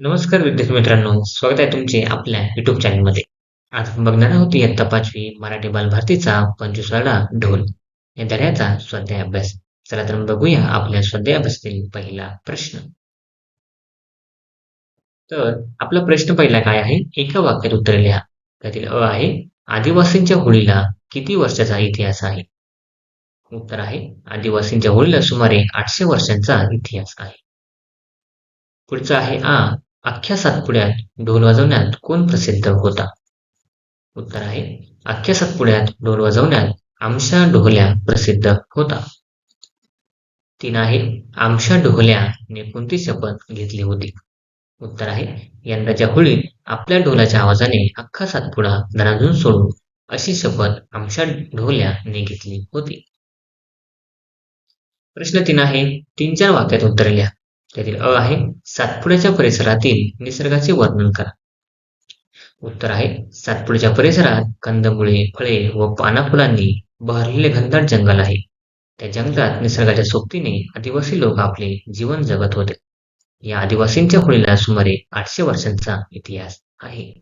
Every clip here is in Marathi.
नमस्कार विद्यार्थी मित्रांनो स्वागत आहे तुमचे आपल्या युट्यूब चॅनलमध्ये आज आपण बघणार आहोत इयत्ता पाचवी मराठी बालभारतीचा पंचवीसावा ढोल. या धड्याचा स्वाध्याय अभ्यास चला तर बघूया आपल्या स्वाध्याय अभ्यासातील पहिला प्रश्न. तर आपला प्रश्न पहिला काय आहे? एका वाक्यात उत्तर लिहा. त्यातील अ आहे आदिवासींच्या होळीला किती वर्षाचा इतिहास आहे? उत्तर आहे आदिवासींच्या होळीला सुमारे आठशे वर्षांचा इतिहास आहे. पुढचं आहे आ अख्ख्या सातपुड्यात ढोल वाजवण्यात कोण प्रसिद्ध होता? उत्तर आहे अख्ख्या सातपुड्यात ढोल वाजवण्यात आमशा ढोल्या प्रसिद्ध होता. तीन आहे आमशा ढोल्याने कोणती शपथ घेतली होती? उत्तर आहे यंदाच्या होळीत आपल्या ढोलाच्या आवाजाने अख्खा सातपुडा धनाजून सोडू अशी शपथ आमशा ढोल्याने घेतली होती. प्रश्न तीन आहे तीन चार वाक्यात उत्तर लिहा. त्यातील अ आहे. सातपुड्याच्या परिसरातील निसर्गाचे वर्णन करा. उत्तर आहे. सातपुड्याच्या परिसरात कंदमुळे फळे व पानाफुलांनी बहरलेले घनदाट जंगल आहे. त्या जंगलात निसर्गाच्या सोबतीने आदिवासी लोक आपले जीवन जगत होते. या आदिवासींच्या होळीला सुमारे आठशे वर्षांचा इतिहास आहे.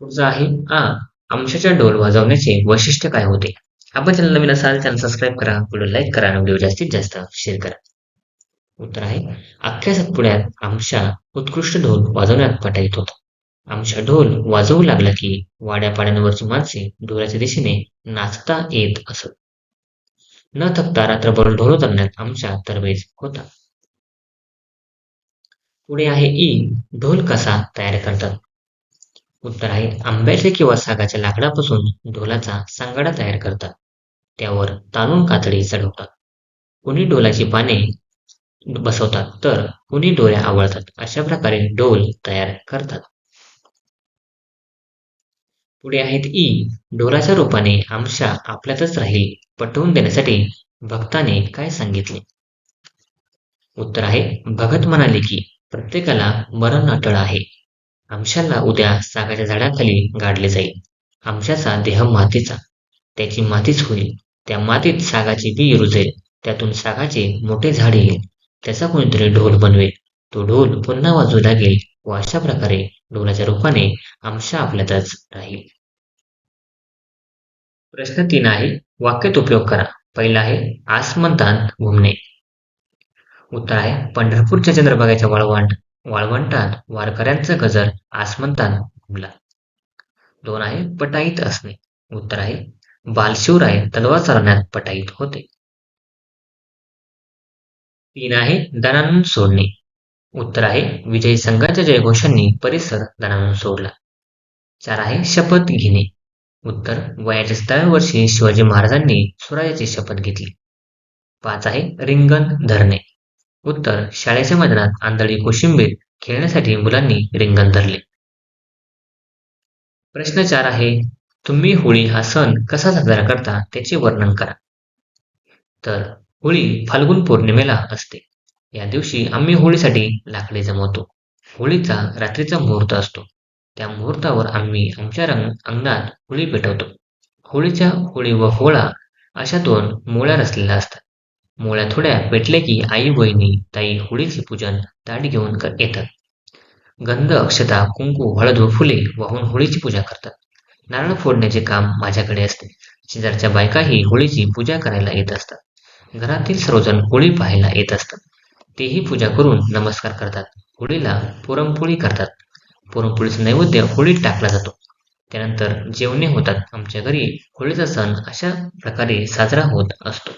पुढचा आहे. आ. अंशाच्या डोल वाजवण्याचे वैशिष्ट्य काय होते? आपण चॅनल नवीन असाल चॅनल सबस्क्राईब करा व्हिडिओ लाईक करा आणि व्हिडिओ जास्तीत जास्त शेअर करा. उत्तर आहे अख्ख्या सातपुड्यात आमच्या उत्कृष्ट ढोल वाजवण्यात पटाईत होता. आमच्या ढोल वाजवू लागला की वाड्या पाड्यांवरची माणसे ढोलाच्या दिशेने नाचता येत असत. न थकता रात्रभर ढोल उतरण्यात आमच्या तरबेज होता. पुढे आहे ई ढोल कसा तयार करतात? उत्तर आहे आंब्याच्या किंवा सागाच्या लाकडापासून ढोलाचा सांगाडा तयार करतात. त्यावर तारून कातडी चढवतात. कुणी डोलाची पाने बसवतात तर कुणी डोळ्या आवळतात. अशा प्रकारे ढोल तयार करतात. पुढे आहेत ई. ढोलाच्या रूपाने आमशा आपल्यातच राहील पटवून देण्यासाठी भक्ताने काय सांगितले? उत्तर आहे भगत म्हणाले की प्रत्येकाला मरण अटळ आहे. आमशाला उद्या सागाच्या झाडाखाली गाडले जाईल. आमशाचा देह मातीचा. त्याची मातीच होईल. त्या मातीत सागाची बी रुजेल. त्यातून सागाचे मोठे झाड येईल. त्याचा कोणीतरी ढोल बनवेल. तो ढोल पुन्हा वाजू लागेल व अशा प्रकारे ढोलाच्या रूपाने आमशा आपल्यातच राहील. प्रश्न तीन आहे वाक्यात उपयोग करा. पहिला आहे आसमंतान घुमणे. उत्तर आहे पंढरपूरच्या चंद्रभागाच्या वाळवंट. वाळवंटात वारकऱ्यांचा गजर आसमंतात घुमला. दोन आहे पटाईत असणे. उत्तर आहे बालशिवराय तलवार चालवण्यात पटाईत होते. तीन आहे दनानून सोडणे. उत्तर आहे विजयी संघाच्या जयघोषांनी परिसर दनानून सोडला. चार आहे शपथ घेणे. उत्तर वयाच्या सतराव्या वर्षी शिवाजी महाराजांनी स्वराज्याची शपथ घेतली. पाच आहे रिंगण धरणे. उत्तर शाळेच्या मैदानात आंधळी कोशिंबीर खेळण्यासाठी मुलांनी रिंगण धरले. प्रश्न चार आहे तुम्ही होळी हा सण कसा साजरा करता त्याचे वर्णन करा. तर होळी फाल्गुन पौर्णिमेला असते. या दिवशी आम्ही होळीसाठी लाकडे जमवतो. होळीचा रात्रीचा मुहूर्त असतो. त्या मुहूर्तावर आम्ही आमच्या रंग अंगणात होळी पेटवतो. होळीच्या होळी व होळा अशा दोन मोळ्या रचलेल्या असतात. मुळ्या थोड्या पेटले की आई बहिणी ताई होळीचे पूजन ताट घेऊन येतात. गंध अक्षता कुंकू हळद व फुले वाहून होळीची पूजा करतात. नारळ फोडण्याचे काम माझ्याकडे असते. शेजारच्या बायकाही होळीची पूजा करायला येत असतात. घरातील सर्वजण होळी पाहायला येत असतात. तेही पूजा करून नमस्कार करतात. होळीला पुरणपोळी करतात. पुरणपोळीचा नैवेद्य होळीत टाकला जातो. त्यानंतर जेवणे होतात. आमच्या घरी होळीचा सण अशा प्रकारे साजरा होत असतो.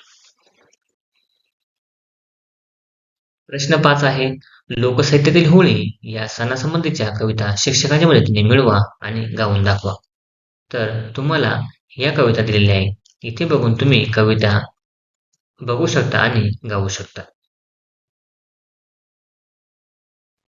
प्रश्न पाच आहे लोकसाहित्यातील होळी या सणासंबंधीच्या कविता शिक्षकांच्या मदतीने मिळवा आणि गाऊन दाखवा. तर तुम्हाला या कविता दिलेल्या आहे इथे बघून तुम्ही कविता बघू शकता आणि गाऊ शकता.